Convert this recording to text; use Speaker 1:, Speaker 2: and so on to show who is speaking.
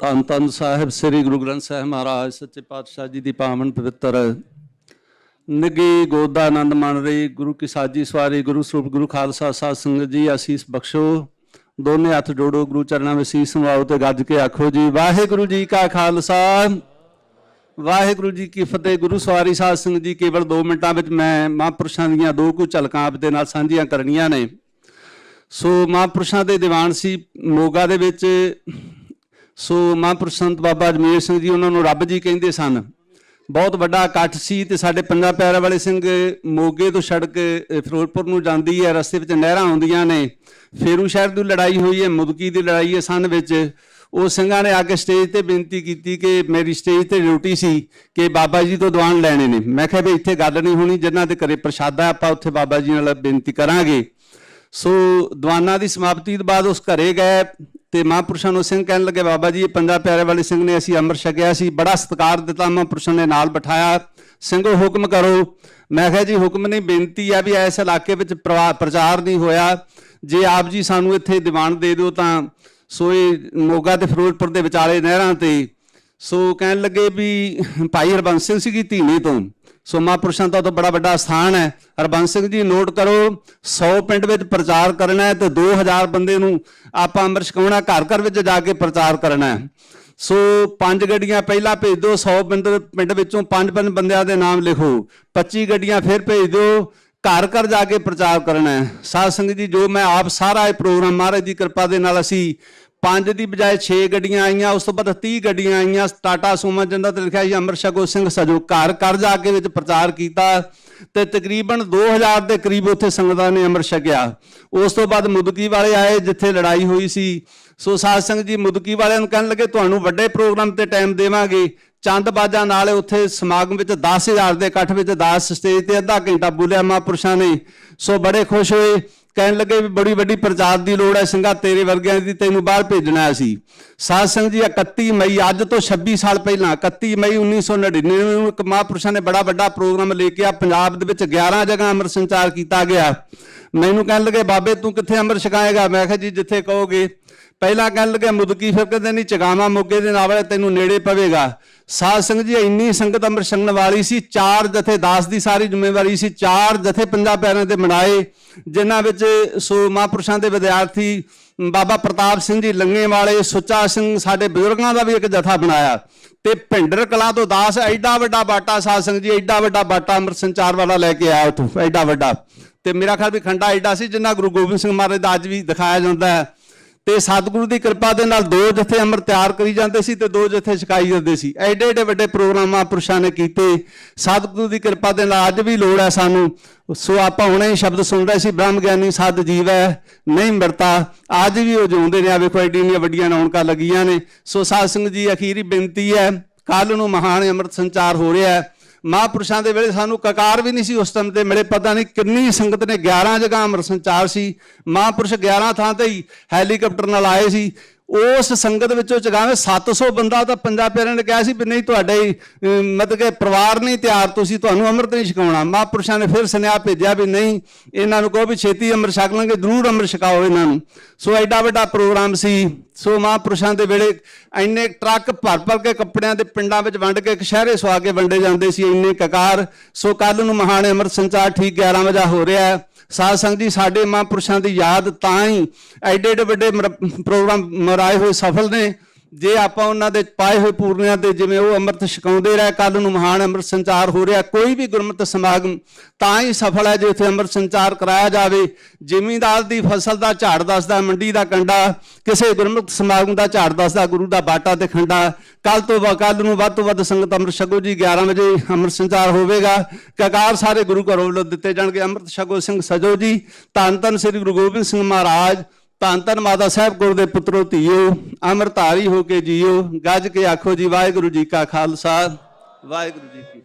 Speaker 1: ਧੰਨ ਧੰਨ ਸਾਹਿਬ ਸ੍ਰੀ ਗੁਰੂ ਗ੍ਰੰਥ ਸਾਹਿਬ ਮਹਾਰਾਜ, ਸੱਚੇ ਪਾਤਸ਼ਾਹ ਜੀ ਦੀ ਪਾਵਨ ਪਵਿੱਤਰ ਨਿੱਗੀ ਗੋਦਾ ਆਨੰਦ ਮਨ ਰਹੀ, ਗੁਰੂ ਕੀ ਸਾਜੀ ਸਵਾਰੀ, ਗੁਰੂ ਸਰੂਪ, ਗੁਰੂ ਖਾਲਸਾ ਸਾਧ ਸੰਗਤ ਜੀ ਆਸੀਸ ਬਖਸ਼ੋ। ਦੋਨੇ ਹੱਥ ਜੋੜੋ, ਗੁਰੂ ਚਰਨਾਂ ਵਿੱਚ ਸੀਸ ਨਵਾਓ ਤੇ ਗੱਜ ਕੇ ਆਖੋ ਜੀ, ਵਾਹਿਗੁਰੂ ਜੀ ਕਾ ਖਾਲਸਾ, ਵਾਹਿਗੁਰੂ ਜੀ ਕੀ ਫਤਿਹ। ਗੁਰੂ ਸਵਾਰੀ ਸਾਧ ਸੰਗਤ ਜੀ, ਕੇਵਲ 2 ਮਿੰਟਾਂ ਵਿੱਚ ਮੈਂ ਮਹਾਂਪੁਰਸ਼ਾਂ ਦੀਆਂ ਦੋ ਕੁ ਝਲਕਾਂ ਆਪ ਦੇ ਨਾਲ ਸਾਂਝੀਆਂ ਕਰਨੀਆਂ ਨੇ। ਸੋ ਮਹਾਂਪੁਰਸ਼ਾਂ ਦੇ ਦੀਵਾਨ ਸੀ, ਮੋਗਾ ਦੇ ਵਿੱਚ ਸੋ ਮਹਾਂਪੁਰਸ਼ ਸੰਤ ਬਾਬਾ ਅਜਮੇਰ ਸਿੰਘ ਜੀ ਉਹਨਾਂ ਨੂੰ ਰੱਬ ਜੀ ਕਹਿੰਦੇ ਸਨ। ਬਹੁਤ ਵੱਡਾ ਇਕੱਠ ਸੀ ਤੇ ਸਾਡੇ ਪੰਜਾਂ ਪਿਆਰਿਆਂ ਵਾਲੇ ਸਿੰਘ ਮੋਗੇ ਤੋਂ ਸੜਕ ਫਿਰੋਜ਼ਪੁਰ ਨੂੰ ਜਾਂਦੀ ਹੈ, ਰਸਤੇ ਵਿੱਚ ਨਹਿਰਾਂ ਆਉਂਦੀਆਂ ਨੇ। ਫੇਰੂ ਸ਼ਹਿਰ ਦੀ ਲੜਾਈ ਹੋਈ ਹੈ, ਮੁਦਕੀ ਦੀ ਲੜਾਈ ਹੈ ਸਨ ਵਿੱਚ। ਉਹ ਸਿੰਘਾਂ ਨੇ ਆ ਕੇ ਸਟੇਜ ਤੇ ਬੇਨਤੀ ਕੀਤੀ ਕਿ ਮੇਰੀ ਸਟੇਜ ਤੇ ਡਿਊਟੀ ਸੀ ਕਿ ਬਾਬਾ ਜੀ ਤੋਂ ਦੀਵਾਨ ਲੈਣੇ ਨੇ। ਮੈਂ ਕਿਹਾ ਵੀ ਇੱਥੇ ਗੱਲ ਨਹੀਂ ਹੋਣੀ, ਜਿਨ੍ਹਾਂ ਦੇ ਘਰੇ ਪ੍ਰਸ਼ਾਦਾ ਆਪਾਂ ਉੱਥੇ ਬਾਬਾ ਜੀ ਨਾਲ ਬੇਨਤੀ ਕਰਾਂਗੇ। ਸੋ ਦੀਵਾਨਾਂ ਦੀ ਸਮਾਪਤੀ ਤੋਂ ਬਾਅਦ ਉਸ ਘਰੇ ਗਏ ਤੇ ਮਹਾਂਪੁਰਸ਼ਾਂ ਨੂੰ ਸਿੰਘ ਕਹਿਣ ਲੱਗੇ, ਬਾਬਾ ਜੀ, ਇਹ ਪੰਜਾਂ ਪਿਆਰੇ ਵਾਲੇ ਸਿੰਘ ਨੇ ਅਸੀਂ ਅੰਮ੍ਰਿਤ ਛਕਿਆ ਸੀ, ਬੜਾ ਸਤਿਕਾਰ ਦਿੱਤਾ ਮਹਾਂਪੁਰਸ਼ਾਂ ਨੇ ਨਾਲ ਬਿਠਾਇਆ। ਸਿੰਘੋ, ਹੁਕਮ ਕਰੋ। ਮੈਂ ਕਿਹਾ ਜੀ, ਹੁਕਮ ਨਹੀਂ, ਬੇਨਤੀ ਆ ਵੀ ਇਸ ਇਲਾਕੇ ਵਿੱਚ ਪ੍ਰਵਾ- ਪ੍ਰਚਾਰ ਨਹੀਂ ਹੋਇਆ। ਜੇ ਆਪ ਜੀ ਸਾਨੂੰ ਇੱਥੇ ਦੀਵਾਨ ਦੇ ਦਿਓ ਤਾਂ ਸੋ ਇਹ ਮੋਗਾ ਤੇ ਫਿਰੋਜ਼ਪੁਰ ਦੇ ਵਿਚਾਲੇ ਨਹਿਰਾਂ ਤੇ ਸੋ ਕਹਿਣ ਲੱਗੇ ਵੀ ਭਾਈ ਹਰਬੰਸ ਸਿੰਘ ਸੀ ਧੀਨੇ ਤੋਂ। ਸੋ ਮਹਾਂਪੁਰਸ਼ਾਂ ਦਾ ਤਾਂ ਬੜਾ ਵੱਡਾ ਸਥਾਨ ਹੈ। ਹਰਬੰਸ ਸਿੰਘ ਜੀ, ਨੋਟ ਕਰੋ 100 ਪਿੰਡ ਵਿੱਚ ਪ੍ਰਚਾਰ ਕਰਨਾ ਹੈ ਤੇ 2000 ਬੰਦੇ ਨੂੰ ਆਪਾਂ ਅੰਮ੍ਰਿਤ ਛਕਾਉਣਾ, ਘਰ ਘਰ ਵਿੱਚ ਜਾ ਕੇ ਪ੍ਰਚਾਰ ਕਰਨਾ ਹੈ। ਸੋ ਪੰਜ ਗੱਡੀਆਂ ਪਹਿਲਾਂ ਭੇਜ ਦਿਓ 100 ਪਿੰਡ ਪਿੰਡ ਵਿੱਚੋਂ ਪੰਜ ਪੰਜ ਬੰਦਿਆਂ ਦੇ ਨਾਮ ਲਿਖੋ। 25 ਗੱਡੀਆਂ ਫਿਰ ਭੇਜ ਦਿਓ, ਘਰ ਘਰ ਜਾ ਕੇ ਪ੍ਰਚਾਰ ਕਰਨਾ ਹੈ। ਸਾਧ ਸੰਗਤ ਜੀ, ਜੋ ਮੈਂ ਆਪ ਸਾਰਾ ਇਹ ਪ੍ਰੋਗਰਾਮ ਮਹਾਰਾਜ ਦੀ ਕਿਰਪਾ ਦੇ ਨਾਲ ਅਸੀਂ ਪੰਜ ਦੀ ਬਜਾਏ 6 ਗੱਡੀਆਂ ਆਈਆਂ, ਉਸ ਤੋਂ ਬਾਅਦ 30 ਗੱਡੀਆਂ ਆਈਆਂ। ਟਾਟਾ ਸੁਮਾ ਜਿੰਦਾ ਤੇ ਲਿਖਿਆ ਸੀ, ਅੰਮ੍ਰਿਤ ਛਕੋ ਸਿੰਘ ਸਜੋ ਘਰ। ਘਰ ਜਾ ਕੇ ਵਿੱਚ ਪ੍ਰਚਾਰ ਕੀਤਾ ਤੇ ਤਕਰੀਬਨ 2000 ਦੇ ਕਰੀਬ ਉੱਥੇ ਸੰਗਤਾਂ ਨੇ ਅੰਮ੍ਰਿਤ ਛਕਿਆ। ਉਸ ਤੋਂ ਬਾਅਦ ਮੁਦਕੀ ਵਾਲੇ ਆਏ, ਜਿੱਥੇ ਲੜਾਈ ਹੋਈ ਸੀ। ਸੋ ਸਾਧ ਸੰਗਤ ਜੀ, ਮੁਦਕੀ ਵਾਲਿਆਂ ਨੂੰ ਕਹਿਣ ਲੱਗੇ, ਤੁਹਾਨੂੰ ਵੱਡੇ ਪ੍ਰੋਗਰਾਮ ਤੇ ਟਾਈਮ ਦੇਵਾਂਗੇ। ਚੰਦ ਬਾਜਾਂ ਨਾਲ ਉੱਥੇ ਸਮਾਗਮ ਵਿੱਚ 10000 ਦੇ ਇਕੱਠ ਵਿੱਚ 10 ਸਟੇਜ ਤੇ ਅੱਧਾ ਘੰਟਾ ਬੋਲਿਆ ਮਹਾਂਪੁਰਸ਼ਾਂ ਨੇ। ਸੋ ਬੜੇ ਖੁਸ਼ ਹੋਏ। ਕਹਿਣ ਲੱਗੇ ਵੀ ਬੜੀ ਵੱਡੀ ਪ੍ਰਚਾਰ ਦੀ ਲੋੜ ਹੈ, ਸਿੰਘਾ ਤੇਰੇ ਵਰਗਿਆਂ ਦੀ ਤੈਨੂੰ ਬਾਹਰ ਭੇਜਣਾ ਸੀ ਅਸੀਂ। ਸਾਧ ਸੰਗਤ ਜੀ 31 ਮਈ, ਅੱਜ ਤੋਂ 26 ਸਾਲ ਪਹਿਲਾਂ 31 ਮਈ 1999 ਨੂੰ ਇੱਕ ਮਹਾਂਪੁਰਸ਼ਾਂ ਨੇ ਬੜਾ ਵੱਡਾ ਪ੍ਰੋਗਰਾਮ ਲੈ ਕੇ ਆ, ਪੰਜਾਬ ਦੇ ਵਿੱਚ 11 ਜਗ੍ਹਾ ਅੰਮ੍ਰਿਤ ਸੰਚਾਰ ਕੀਤਾ ਗਿਆ। ਮੈਨੂੰ ਕਹਿਣ ਲੱਗੇ, ਬਾਬੇ ਤੂੰ ਕਿੱਥੇ ਅੰਮ੍ਰਿਤ ਛਕਾਏਗਾ? ਮੈਂ ਕਿਹਾ ਜੀ, ਜਿੱਥੇ ਕਹੋਗੇ। ਪਹਿਲਾਂ ਕਹਿਣ ਲੱਗੇ ਮੁਦਕੀ ਫਿਰ ਕਹਿੰਦੇ ਨਹੀਂ, ਚਗਾਵਾ ਮੋਗੇ ਦੇ ਨਾਲ ਤੈਨੂੰ ਨੇੜੇ ਪਵੇਗਾ। ਸਾਧ ਸੰਗਤ ਜੀ, ਇੰਨੀ ਸੰਗਤ ਅੰਮ੍ਰਿਤ ਛਕਣ ਵਾਲੀ ਸੀ, ਚਾਰ ਜਥੇ ਦਾਸ ਦੀ ਸਾਰੀ ਜ਼ਿੰਮੇਵਾਰੀ ਸੀ, ਚਾਰ ਜਥੇ ਪੰਜਾਬ ਪਿਆਰਿਆਂ ਦੇ ਮਨਾਏ, ਜਿਨ੍ਹਾਂ ਵਿੱਚ ਸੋ ਮਹਾਂਪੁਰਸ਼ਾਂ ਦੇ ਵਿਦਿਆਰਥੀ, ਬਾਬਾ ਪ੍ਰਤਾਪ ਸਿੰਘ ਜੀ ਲੰਗੇ ਵਾਲੇ, ਸੁੱਚਾ ਸਿੰਘ ਸਾਡੇ ਬਜ਼ੁਰਗਾਂ ਦਾ ਵੀ ਇੱਕ ਜਥਾ ਬਣਾਇਆ। ਤੇ ਭਿੰਡਰ ਕਲਾ ਤੋਂ ਦਾਸ ਐਡਾ ਵੱਡਾ ਬਾਟਾ, ਸਾਧ ਸੰਗਤ ਜੀ, ਐਡਾ ਵੱਡਾ ਬਾਟਾ ਅੰਮ੍ਰਿਤ ਸੰਚਾਰ ਵਾਲਾ ਲੈ ਕੇ ਆਇਆ ਉਥੋਂ, ਐਡਾ ਵੱਡਾ। ਤੇ ਮੇਰਾ ਖਿਆਲ ਵੀ ਖੰਡਾ ਐਡਾ ਸੀ, ਜਿੰਨਾ ਗੁਰੂ ਗੋਬਿੰਦ ਸਿੰਘ ਮਹਾਰਾਜ ਦਾ ਅੱਜ ਵੀ ਦਿਖਾਇਆ ਜਾਂਦਾ ਹੈ। ਤੇ ਸਤਿਗੁਰੂ ਦੀ ਕਿਰਪਾ ਦੇ ਨਾਲ ਦੋ ਜਥੇ ਅੰਮ੍ਰਿਤ ਤਿਆਰ ਕਰੀ ਜਾਂਦੇ ਸੀ ਤੇ ਦੋ ਜਥੇ ਛਕਾਈ ਜਾਂਦੇ ਸੀ। ਐਡੇ ਐਡੇ ਵੱਡੇ ਪ੍ਰੋਗਰਾਮਾਂ ਪੁਰਸ਼ਾਂ ਨੇ ਕੀਤੇ। ਸਤਿਗੁਰੂ ਦੀ ਕਿਰਪਾ ਦੇ ਨਾਲ ਅੱਜ ਵੀ ਲੋੜ ਹੈ ਸਾਨੂੰ। ਸੋ ਆਪਾਂ ਹੁਣੇ ਹੀ ਸ਼ਬਦ ਸੁਣ ਰਹੇ ਸੀ, ਬ੍ਰਹਮ ਗਿਆਨੀ ਸਦ ਜੀਵ ਹੈ ਨਹੀਂ ਮਰਤਾ। ਅੱਜ ਵੀ ਉਹ ਜਿਉਂਦੇ ਨੇ, ਆ ਵੇਖੋ ਐਡੀ ਇੰਨੀਆਂ ਵੱਡੀਆਂ ਰੌਣਕਾਂ ਲੱਗੀਆਂ ਨੇ। ਸੋ ਸਾਧ ਸੰਗਤ ਜੀ, ਅਖੀਰੀ ਬੇਨਤੀ ਹੈ ਕੱਲ ਨੂੰ ਮਹਾਨ ਅੰਮ੍ਰਿਤ ਸੰਚਾਰ ਹੋ ਰਿਹਾ ਹੈ। ਮਹਾਂਪੁਰਸ਼ਾਂ ਦੇ ਵੇਲੇ ਸਾਨੂੰ ਕਕਾਰ ਵੀ ਨਹੀਂ ਸੀ ਉਸ ਟਾਈਮ ਤੇ ਮਿਲੇ ਪਤਾ ਨਹੀਂ ਕਿੰਨੀ ਸੰਗਤ ਨੇ 11 ਜਗ੍ਹਾ ਅੰਮ੍ਰਿਤ ਸੰਚਾਰ ਸੀ। ਮਹਾਂਪੁਰਸ਼ 11 ਥਾਂ ਤੇ ਹੀ ਹੈਲੀਕਾਪਟਰ ਨਾਲ ਆਏ ਸੀ। ਉਸ ਸੰਗਤ ਵਿੱਚੋਂ ਚਗਾਵੇਂ 700 ਬੰਦਾ ਤਾਂ ਪੰਜਾਬ ਪਿਆਰਿਆਂ ਨੇ ਕਿਹਾ ਸੀ ਵੀ ਨਹੀਂ ਤੁਹਾਡੇ ਮਤਲਬ ਕਿ ਪਰਿਵਾਰ ਨਹੀਂ ਤਿਆਰ, ਤੁਸੀਂ ਤੁਹਾਨੂੰ ਅੰਮ੍ਰਿਤ ਨਹੀਂ ਛਕਾਉਣਾ। ਮਹਾਂਪੁਰਸ਼ਾਂ ਨੇ ਫਿਰ ਸੁਨੇਹਾ ਭੇਜਿਆ ਵੀ ਨਹੀਂ, ਇਹਨਾਂ ਨੂੰ ਕਹੋ ਵੀ ਛੇਤੀ ਅੰਮ੍ਰਿਤ ਛਕ ਲਾਂਗੇ, ਜ਼ਰੂਰ ਅੰਮ੍ਰਿਤ ਛਕਾਓ ਇਹਨਾਂ ਨੂੰ। ਸੋ ਐਡਾ ਵੱਡਾ ਪ੍ਰੋਗਰਾਮ ਸੀ। ਸੋ ਮਹਾਂਪੁਰਸ਼ਾਂ ਦੇ ਵੇਲੇ ਇੰਨੇ ਟਰੱਕ ਭਰ ਭਰ ਕੇ ਕੱਪੜਿਆਂ ਦੇ ਪਿੰਡਾਂ ਵਿੱਚ ਵੰਡ ਕੇ ਕਸ਼ਹਿਰੇ ਸਵਾ ਕੇ ਵੰਡੇ ਜਾਂਦੇ ਸੀ ਇੰਨੇ ਕਕਾਰ। ਸੋ ਕੱਲ ਨੂੰ ਮਹਾਨ ਅੰਮ੍ਰਿਤ ਸੰਚਾਰ ਠੀਕ 11 ਵਜੇ ਹੋ ਰਿਹਾ ਹੈ। ਸਾਧ ਸੰਗਤ ਜੀ, ਸਾਡੇ ਮਹਾਂਪੁਰਸ਼ਾਂ ਦੀ ਯਾਦ ਤਾਂ ਹੀ ਐਡੇ ਐਡੇ ਵੱਡੇ ਮਰ- ਪ੍ਰੋਗਰਾਮ ਮਰਾਏ ਹੋਏ ਸਫਲ ਨੇ। ਜੇ ਆਪਾਂ ਉਹਨਾਂ ਦੇ ਪਾਏ ਹੋਏ ਪੂਰਨਿਆਂ ਤੇ ਜਿਵੇਂ ਉਹ ਅੰਮ੍ਰਿਤ ਛਕਾਉਂਦੇ ਰਹੇ ਕੱਲ ਨੂੰ ਮਹਾਨ ਅੰਮ੍ਰਿਤ ਸੰਚਾਰ ਹੋ ਰਿਹਾ, ਕੋਈ ਵੀ ਗੁਰਮਤਿ ਸਮਾਗਮ ਤਾਂ ਹੀ ਸਫਲ ਹੈ ਜੇ ਉੱਥੇ ਅੰਮ੍ਰਿਤ ਸੰਚਾਰ ਕਰਾਇਆ ਜਾਵੇ। ਜ਼ਿਮੀਂਦਾਰ ਦੀ ਫਸਲ ਦਾ ਝਾੜ ਦੱਸਦਾ, ਮੰਡੀ ਦਾ ਕੰਡਾ, ਕਿਸੇ ਗੁਰਮਤਿ ਸਮਾਗਮ ਦਾ ਝਾੜ ਦੱਸਦਾ, ਗੁਰੂ ਦਾ ਬਾਟਾ ਤੇ ਖੰਡਾ। ਕੱਲ ਤੋਂ ਕੱਲ ਨੂੰ ਵੱਧ ਤੋਂ ਵੱਧ ਸੰਗਤ ਅੰਮ੍ਰਿਤ ਛਕੋ ਜੀ 11 ਵਜੇ ਅੰਮ੍ਰਿਤ ਸੰਚਾਰ ਹੋਵੇਗਾ। ਕਕਾਰ ਸਾਰੇ ਗੁਰੂ ਘਰੋਂ ਵੱਲੋਂ ਦਿੱਤੇ ਜਾਣਗੇ। ਅੰਮ੍ਰਿਤ ਛਕੋ ਸਿੰਘ ਸਜੋ ਜੀ, ਧੰਨ ਧੰਨ ਸ੍ਰੀ ਗੁਰੂ ਗੋਬਿੰਦ ਸਿੰਘ ਮਹਾਰਾਜ। ਧੰਨ ਧੰਨ ਮਾਤਾ ਸਾਹਿਬ, ਗੁਰ ਦੇ ਪੁੱਤਰੋ, ਧੀਓ, ਅੰਮ੍ਰਿਤਧਾਰੀ ਹੋ ਕੇ ਜੀਓ। ਗੱਜ ਕੇ ਆਖੋ ਜੀ, ਵਾਹਿਗੁਰੂ ਜੀ ਕਾ ਖਾਲਸਾ। ਵਾਹਿਗੁਰੂ ਜੀ ਕੀ